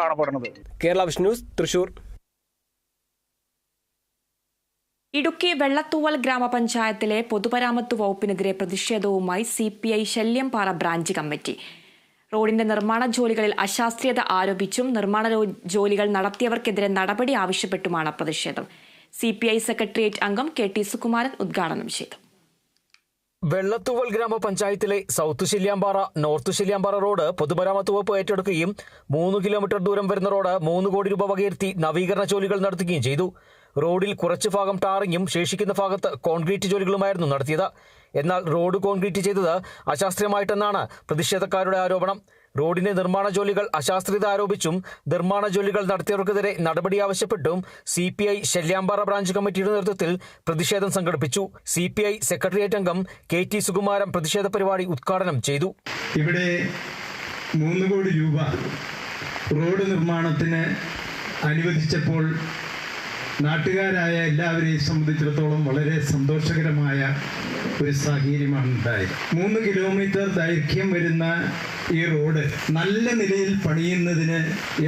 കാണപ്പെടുന്നത്. Kerala vision news Thrissur. Idukki Vellathooval ഗ്രാമപഞ്ചായത്തിലെ പൊതുമരാമത്ത് വകുപ്പിനെതിരെ പ്രതിഷേധവുമായി C P I Shalyampara branch committee. റോഡിന്റെ നിർമ്മാണ ജോലികളിൽ അശാസ്ത്രീയത ആരോപിച്ചും നിർമ്മാണ ജോലികൾ നടത്തിയവർക്കെതിരെ നടപടി ആവശ്യപ്പെട്ടുമാണ് പ്രതിഷേധം. സി പി ഐ സെക്രട്ടേറിയറ്റ് അംഗം കെ ടി സുകുമാരൻ ഉദ്ഘാടനം ചെയ്തു. വെള്ളത്തൂവൽ ഗ്രാമപഞ്ചായത്തിലെ south Shilyampara north Shilyampara road പൊതുമരാമത്ത് വകുപ്പ് ഏറ്റെടുക്കുകയും മൂന്ന് കിലോമീറ്റർ ദൂരം വരുന്ന റോഡ് മൂന്ന് കോടി രൂപ വകയിരുത്തി നവീകരണ ജോലികൾ നടത്തുകയും ചെയ്തു. റോഡിൽ കുറച്ച് ഭാഗം ടാറിങ്ങും ശേഷിക്കുന്ന ഭാഗത്ത് കോൺക്രീറ്റ് ജോലികളുമായിരുന്നു നടത്തിയത്. എന്നാൽ റോഡ് കോൺക്രീറ്റ് ചെയ്തത് അശാസ്ത്രീയമായിട്ടെന്നാണ് പ്രതിഷേധക്കാരുടെ ആരോപണം. റോഡിന്റെ നിർമ്മാണ ജോലികൾ അശാസ്ത്രീയത ആരോപിച്ചും നിർമ്മാണ ജോലികൾ നടത്തിയവർക്കെതിരെ നടപടി ആവശ്യപ്പെട്ടും C P I Shalyampara branch കമ്മിറ്റിയുടെ നേതൃത്വത്തിൽ പ്രതിഷേധം സംഘടിപ്പിച്ചു. സി പി ഐ സെക്രട്ടേറിയറ്റ് അംഗം കെ ടി സുകുമാരൻ പ്രതിഷേധ പരിപാടി ഉദ്ഘാടനം ചെയ്തു. ഇവിടെ മൂന്ന് കോടി രൂപ റോഡ് നിർമ്മാണത്തിന് അനുവദിച്ചപ്പോൾ നാട്ടുകാരായ എല്ലാവരെയും സംബന്ധിച്ചിടത്തോളം വളരെ സന്തോഷകരമായ ഒരു സാഹചര്യമാണ് ഉണ്ടായത് മൂന്ന് കിലോമീറ്റർ ദൈർഘ്യം വരുന്ന ഈ റോഡ് നല്ല നിലയിൽ പണിയുന്നതിന്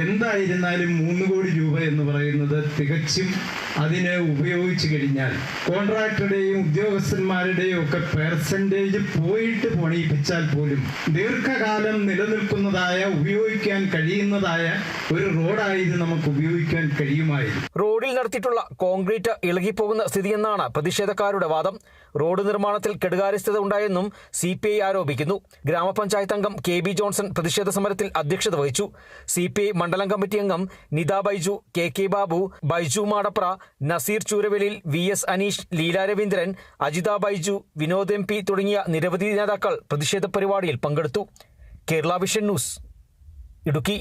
എന്തായിരുന്നാലും മൂന്ന് കോടി രൂപ എന്ന് പറയുന്നത് തികച്ചും അതിനെ ഉപയോഗിച്ചു കഴിഞ്ഞാൽ കോൺട്രാക്ടറുടെയും ഉദ്യോഗസ്ഥന്മാരുടെയും ഒക്കെ പെർസെന്റേജ് പോയിട്ട് പണിയിപ്പിച്ചാൽ പോലും ദീർഘകാലം നിലനിൽക്കുന്നതായ ഉപയോഗിക്കാൻ കഴിയുന്നതായ ഒരു റോഡായിരുന്നു നമുക്ക് ഉപയോഗിക്കാൻ കഴിയുമായിരുന്നു. റോഡിൽ നടത്തിയിട്ടുള്ള കോൺക്രീറ്റ് ഇളകിപ്പോകുന്ന സ്ഥിതിയെന്നാണ് പ്രതിഷേധക്കാരുടെ വാദം. റോഡ് നിർമ്മാണത്തിൽ കെടുകാര്യസ്ഥത ഉണ്ടായെന്നും സി ആരോപിക്കുന്നു. ഗ്രാമപഞ്ചായത്ത് അംഗം കെ ബി ജോൺസൺ പ്രതിഷേധ സമരത്തിൽ അധ്യക്ഷത വഹിച്ചു. സി പി ഐ മണ്ഡലം കമ്മിറ്റി അംഗം Nitha Baiju K K Babu Baiju Madapra Nazeer Chooraveliyil V S Aneesh Leela Raveendran Ajitha Baiju Vinod M P തുടങ്ങിയ നിരവധി നേതാക്കൾ പ്രതിഷേധ പരിപാടിയിൽ പങ്കെടുത്തു. Kerala vision news Idukki.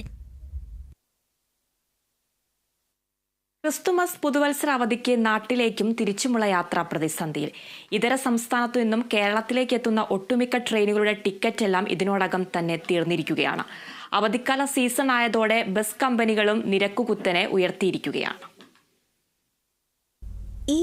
Christmas പുതുവത്സര അവധിക്ക് നാട്ടിലേക്കും തിരിച്ചുമുള്ള യാത്രാ പ്രതിസന്ധിയിൽ. ഇതര സംസ്ഥാനത്തു നിന്നും കേരളത്തിലേക്ക് എത്തുന്ന ഒട്ടുമിക്ക ട്രെയിനുകളുടെ ടിക്കറ്റ് എല്ലാം ഇതിനോടകം തന്നെ തീർന്നിരിക്കുകയാണ്. അവധിക്കാല സീസൺ ആയതോടെ ബസ് കമ്പനികളും നിരക്കുകുത്തനെ ഉയർത്തിയിരിക്കുകയാണ്. ഈ